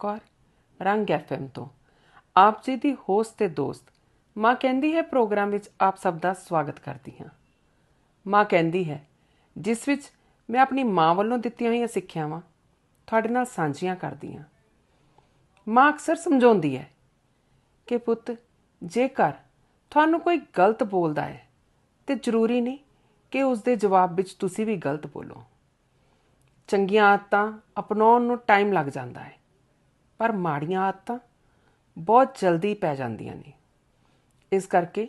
ਕੌਰ ਰੰਗ ਐਫਐਮ ਤੋਂ। ਆਪ ਜੀ ਦੀ ਹੋਸਟ ਤੇ ਦੋਸਤ, ਮਾਂ ਕਹਿੰਦੀ ਹੈ ਪ੍ਰੋਗਰਾਮ ਵਿੱਚ ਆਪ ਸਭ ਦਾ ਸਵਾਗਤ ਕਰਦੀ ਹਾਂ। ਮਾਂ ਕਹਿੰਦੀ ਹੈ, ਜਿਸ ਵਿੱਚ ਮੈਂ ਆਪਣੀ ਮਾਂ ਵੱਲੋਂ ਦਿੱਤੀਆਂ ਹੋਈਆਂ ਸਿੱਖਿਆਵਾਂ ਤੁਹਾਡੇ ਨਾਲ ਸਾਂਝੀਆਂ ਕਰਦੀ ਹਾਂ। ਮਾਂ ਅਕਸਰ ਸਮਝਾਉਂਦੀ ਹੈ ਕਿ ਪੁੱਤ, ਜੇਕਰ ਤੁਹਾਨੂੰ ਕੋਈ ਗਲਤ ਬੋਲਦਾ ਹੈ, ਤੇ ਜ਼ਰੂਰੀ ਨਹੀਂ ਕਿ ਉਸ ਦੇ ਜਵਾਬ ਵਿੱਚ ਤੁਸੀਂ ਵੀ ਗਲਤ ਬੋਲੋ। ਚੰਗੀਆਂ ਆਦਤਾਂ ਅਪਣਾਉਣ ਨੂੰ ਟਾਈਮ ਲੱਗ ਜਾਂਦਾ ਹੈ। ਪਰ ਮਾੜੀਆਂ ਆਦਤਾਂ ਬਹੁਤ ਜਲਦੀ ਪੈ ਜਾਂਦੀਆਂ ਨੇ। ਇਸ ਕਰਕੇ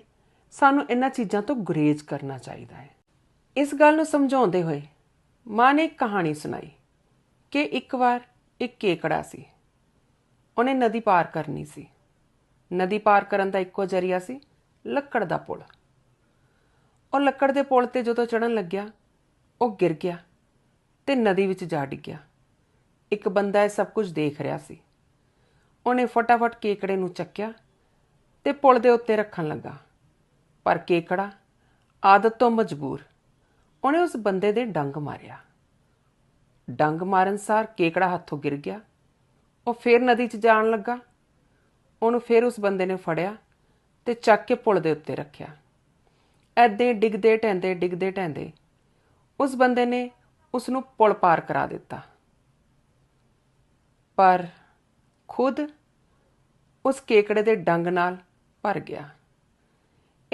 ਸਾਨੂੰ ਇਹਨਾਂ ਚੀਜ਼ਾਂ ਤੋਂ ਗੁਰੇਜ਼ ਕਰਨਾ ਚਾਹੀਦਾ ਹੈ। ਇਸ ਗੱਲ ਨੂੰ ਸਮਝਾਉਂਦੇ ਹੋਏ ਮਾਂ ਨੇ ਇੱਕ ਕਹਾਣੀ ਸੁਣਾਈ ਕਿ ਇੱਕ ਵਾਰ ਇੱਕ ਕੇਕੜਾ ਸੀ। ਉਹਨੇ ਨਦੀ ਪਾਰ ਕਰਨੀ ਸੀ। ਨਦੀ ਪਾਰ ਕਰਨ ਦਾ ਇੱਕੋ ਜ਼ਰੀਆ ਸੀ ਲੱਕੜ ਦਾ ਪੁਲ। ਉਹ ਲੱਕੜ ਦੇ ਪੁਲ ਤੇ ਜਦੋਂ ਚੜਨ ਲੱਗਿਆ, ਉਹ ਗਿਰ ਗਿਆ ਤੇ ਨਦੀ ਵਿੱਚ ਜਾ ਡਿੱਗਿਆ। ਇੱਕ ਬੰਦਾ ਇਹ ਸਭ ਕੁਝ ਦੇਖ ਰਿਹਾ ਸੀ। ਉਹਨੇ ਫਟਾਫਟ ਕੇਕੜੇ ਨੂੰ ਚੱਕਿਆ ਤੇ ਪੁਲ ਦੇ ਉੱਤੇ ਰੱਖਣ ਲੱਗਾ। ਪਰ ਕੇਕੜਾ ਆਦਤ ਤੋਂ ਮਜਬੂਰ, ਉਹਨੇ ਉਸ ਬੰਦੇ ਦੇ ਡੰਗ ਮਾਰਿਆ। ਡੰਗ ਮਾਰਨ ਸਾਰ ਕੇਕੜਾ ਹੱਥੋਂ ਗਿਰ ਗਿਆ। ਉਹ ਫੇਰ ਨਦੀ 'ਚ ਜਾਣ ਲੱਗਾ। ਉਹਨੂੰ ਫੇਰ ਉਸ ਬੰਦੇ ਨੇ ਫੜਿਆ ਤੇ ਚੱਕ ਕੇ ਪੁਲ ਦੇ ਉੱਤੇ ਰੱਖਿਆ। ਐਦੇ ਡਿੱਗਦੇ ਢੈਂਦੇ ਡਿੱਗਦੇ ਢੈਂਦੇ ਉਸ ਬੰਦੇ ਨੇ ਉਸ ਨੂੰ ਪੁਲ ਪਾਰ ਕਰਾ ਦਿੱਤਾ। ਪਰ ਖੁਦ ਉਸ ਕੇਕੜੇ ਦੇ ਡੰਗ ਨਾਲ ਭਰ ਗਿਆ।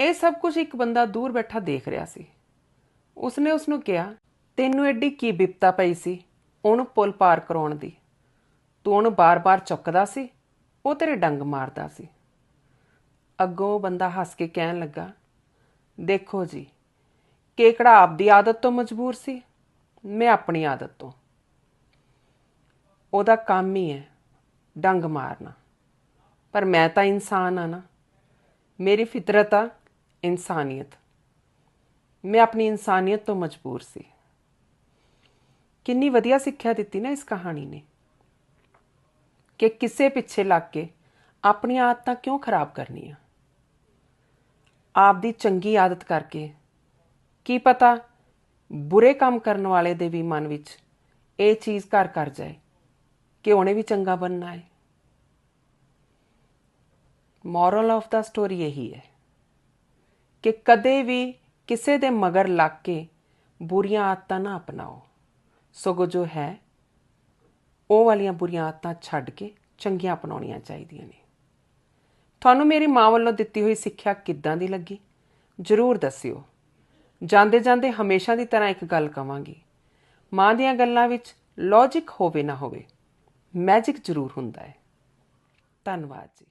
ਇਹ ਸਭ ਕੁਝ ਇੱਕ ਬੰਦਾ ਦੂਰ ਬੈਠਾ ਦੇਖ ਰਿਹਾ ਸੀ। ਉਸਨੇ ਉਸ ਨੂੰ ਕਿਹਾ, ਤੈਨੂੰ ਐਡੀ ਕੀ ਬਿਪਤਾ ਪਈ ਸੀ ਉਹਨੂੰ ਪੁਲ ਪਾਰ ਕਰਾਉਣ ਦੀ? ਤੂੰ ਉਹਨੂੰ ਬਾਰ-ਬਾਰ ਚੁੱਕਦਾ ਸੀ, ਉਹ ਤੇਰੇ ਡੰਗ ਮਾਰਦਾ ਸੀ? ਅੱਗੋਂ ਬੰਦਾ ਹੱਸ ਕੇ ਕਹਿਣ ਲੱਗਾ, ਦੇਖੋ ਜੀ, ਕੇਕੜਾ ਆਪਦੀ ਆਦਤ ਤੋਂ ਮਜਬੂਰ ਸੀ, ਮੈਂ ਆਪਣੀ ਆਦਤ ਤੋਂ। ਉਹਦਾ ਕੰਮ ਹੀ ਹੈ ਡੰਗ ਮਾਰਨਾ। ਪਰ ਮੈਂ ਤਾਂ ਇਨਸਾਨ ਆ ਨਾ। ਮੇਰੀ ਫਿਤਰਤ ਆ ਇਨਸਾਨੀਅਤ। ਮੈਂ ਆਪਣੀ ਇਨਸਾਨੀਅਤ ਤੋਂ ਮਜਬੂਰ ਸੀ। ਕਿੰਨੀ ਵਧੀਆ ਸਿੱਖਿਆ ਦਿੱਤੀ ਨਾ ਇਸ ਕਹਾਣੀ ਨੇ। ਕਿ ਕਿਸੇ ਪਿੱਛੇ ਲੱਗ ਕੇ ਆਪਣੀਆਂ ਆਦਤਾਂ ਕਿਉਂ ਖਰਾਬ ਕਰਨੀਆਂ? ਆਪ ਦੀ ਚੰਗੀ ਆਦਤ ਕਰਕੇ। ਕੀ ਪਤਾ ਬੁਰੇ ਕੰਮ ਕਰਨ ਵਾਲੇ ਦੇ ਵੀ ਮਨ ਵਿੱਚ ਇਹ ਚੀਜ਼ ਘਰ ਕਰ ਜਾਏ ਕਿ ਉਹਨੇ ਵੀ ਚੰਗਾ ਬਣਨਾ ਹੈ। ਮੋਰਲ ਆਫ ਦਾ ਸਟੋਰੀ ਇਹੀ ਹੈ ਕਿ ਕਦੇ ਵੀ ਕਿਸੇ ਦੇ ਮਗਰ ਲੱਗ ਕੇ ਬੁਰੀਆਂ ਆਦਤਾਂ ਨਾ ਅਪਣਾਓ। ਸਗੋਂ ਜੋ ਹੈ, ਉਹ ਵਾਲੀਆਂ ਬੁਰੀਆਂ ਆਦਤਾਂ ਛੱਡ ਕੇ ਚੰਗੀਆਂ ਅਪਣਾਉਣੀਆਂ ਚਾਹੀਦੀਆਂ ਨੇ। ਤੁਹਾਨੂੰ ਮੇਰੀ ਮਾਂ ਵੱਲੋਂ ਦਿੱਤੀ ਹੋਈ ਸਿੱਖਿਆ ਕਿੱਦਾਂ ਦੀ ਲੱਗੀ? ਜਰੂਰ ਦੱਸਿਓ। ਜਾਂਦੇ ਜਾਂਦੇ ਹਮੇਸ਼ਾ ਦੀ ਤਰ੍ਹਾਂ ਇੱਕ ਗੱਲ ਕਵਾਂਗੀ। ਮਾਂ ਦੀਆਂ ਗੱਲਾਂ ਵਿੱਚ ਲੌਜੀਕ ਹੋਵੇ ਨਾ ਹੋਵੇ ਮੈਜਿਕ ਜ਼ਰੂਰ ਹੁੰਦਾ ਹੈ। ਧੰਨਵਾਦ ਜੀ।